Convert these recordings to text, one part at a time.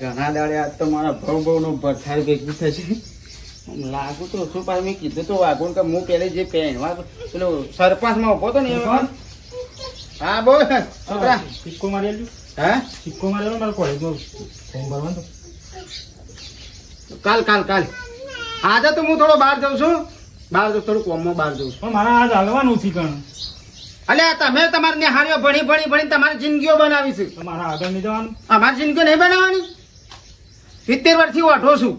ઘણા દાડે આજ તો મારા ભવ બહુનો ભરથાર ભેગું થશે. લાગુ તો શું પાછું મેં કીધું તો વાગું કે હું પેલે જે પહેરવા પેલો સરપંચમાં ઊભો હતો ને એ. હા બોલ. છોકરા. સિક્કો મારેલું. હા? સિક્કો મારેલો મારે કોલેજમાં. ફોર્મ ભરવાનું. કાલ કાલ કાલ. આજે તો હું થોડો બહાર જાઉં છું. બહાર જાઉં થોડું કોમમાં બહાર જાઉં છું. મારા મારે આજ હાલવાનું છે કણ અલ્યા તમે તમારી હાર્યો ભણી ભણી ભણી તમારી જિંદગીઓ બનાવી છે. તમારા આગળ નહીં જવાનું. અમારી જિંદગીઓ નહીં બનાવવાની. સિત્તેર વર્ષથી ઓઠો છું.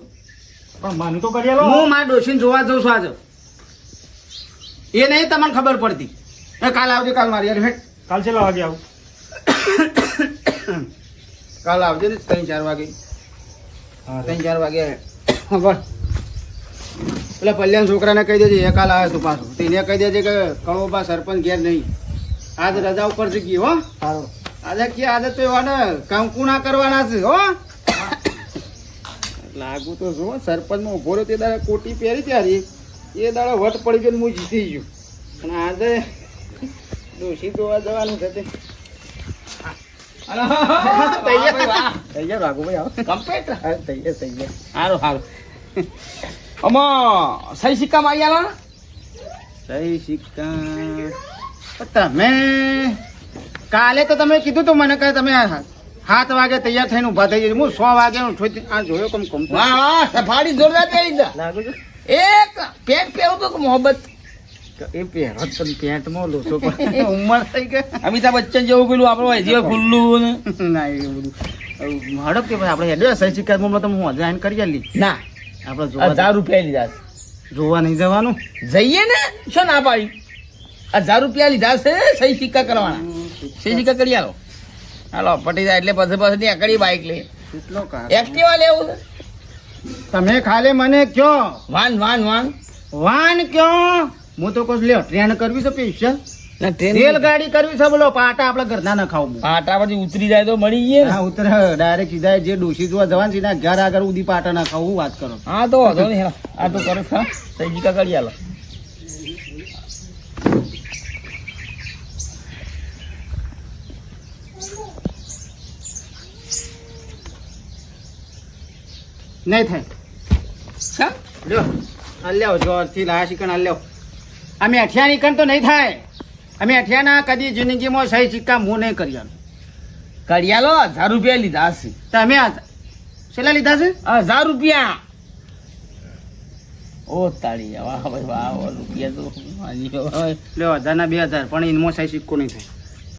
પણ મને તો કરી હું મારા ડોશીને જોવા જઉં છું આજે. એ નહીં તમને ખબર પડતી. એ કાલ આવજો કાલ મારી યાર હેઠ કાલ છેલ્લા વાગે આવું? કાલ આવજો ને ત્રણ ચાર વાગે. હા ત્રણ ચાર વાગે. બોલ. પેલા પલ્યાન છોકરાને કહી દેજે એ કાલ આવે તું પાછું. એને કહી દેજે કે કળોબા સરપંચ ઘેર નહીં. આજ રજા ઉપર ગઈ હો. સારો. આજે કે આજે તો એવાને કંકુ ના કરવાના છે હો. લાગુ તો જો સરપંચમાં ઊભો રહ્યો તે દાડે કોટી પહેરી ત્યારે એ દાડે વટ પડી ગયો ને હું જીતી ગયો. અને આજે દોષી જોવા જવાનું થતે તૈયાર તૈયાર આવો. કમ્પ્લીટ તૈયાર તૈયાર. સારું સારું આમાં સહી સિક્કા મારી આલો સહી સિક્કા. તમે કાલે તો તમે કીધું તું મને કે તમે સાત વાગે તૈયાર થઈને ઊભા થઈ જજો. હું સો વાગે આ જોયો કમ કમ વાહ વાહ સફારી જોરદાર પહેરી દા એક પેટ પહેરું તો મોહબ્બત? એ પહેરો પણ પેન્ટમાં લોચો પણ ઉંમર થઈ ગઈ. અમિતાભ બચ્ચન જેવું પેલું આપણું હજી ખુલ્લું ના. એ બધું. હડપ કે ભાઈ આપણે હેડ્યો સહી સિક્કા તો હું હજાર કરી લી ના. આપણે હજાર રૂપિયા લીધા છે. જોવા નહીં જવાનું? જઈએ ને શું ના પાડી. હજાર રૂપિયા લીધા છે સહી સિક્કા કરવાના. સહી સિક્કા કરી આવો હાલો પટી જાય એટલે પછી પછી ત્યાં બાઈક લે એક્ટિવા લેવું તમે ખાલી મને કયો? Van van van. વાન કયો? હું તો કહું લ્યો ટ્રેન કરવી છે સ્પેશિયલ રેલગાડી કરવી છે બોલો પાટા આપણા ઘરના ના ખાવું પાટા પછી ઉતરી જાય તો મળી ગયે હા ઉતરે ડાયરેક્ટ સીધા જે ડોસી જોવા જવાનું સીધા ઘર આગળ ઉદી પાટા ના ખાવું વાત કરો. હા તો વાંધો નહીં આ તો કરો હા. કરી આલો નહીં થાય. લ્યો આ લ્યો જોરથી લાયા શિકણ આ લ્યો. અમે અઠિયા કણ તો નહીં થાય. અમે અઠિયાના કદી જિંદગીમાં સહી સિક્કા હું નહીં કરી કરિયાલો હજાર રૂપિયા લીધા છે તમે છેલ્લા લીધા છે? હજાર રૂપિયા. ઓ તાળી વાહ ભાઈ વાહ રૂપિયા તો. લ્યો હજારના બે હજાર પણ ઇનમાં સહી સિક્કો નહીં થાય.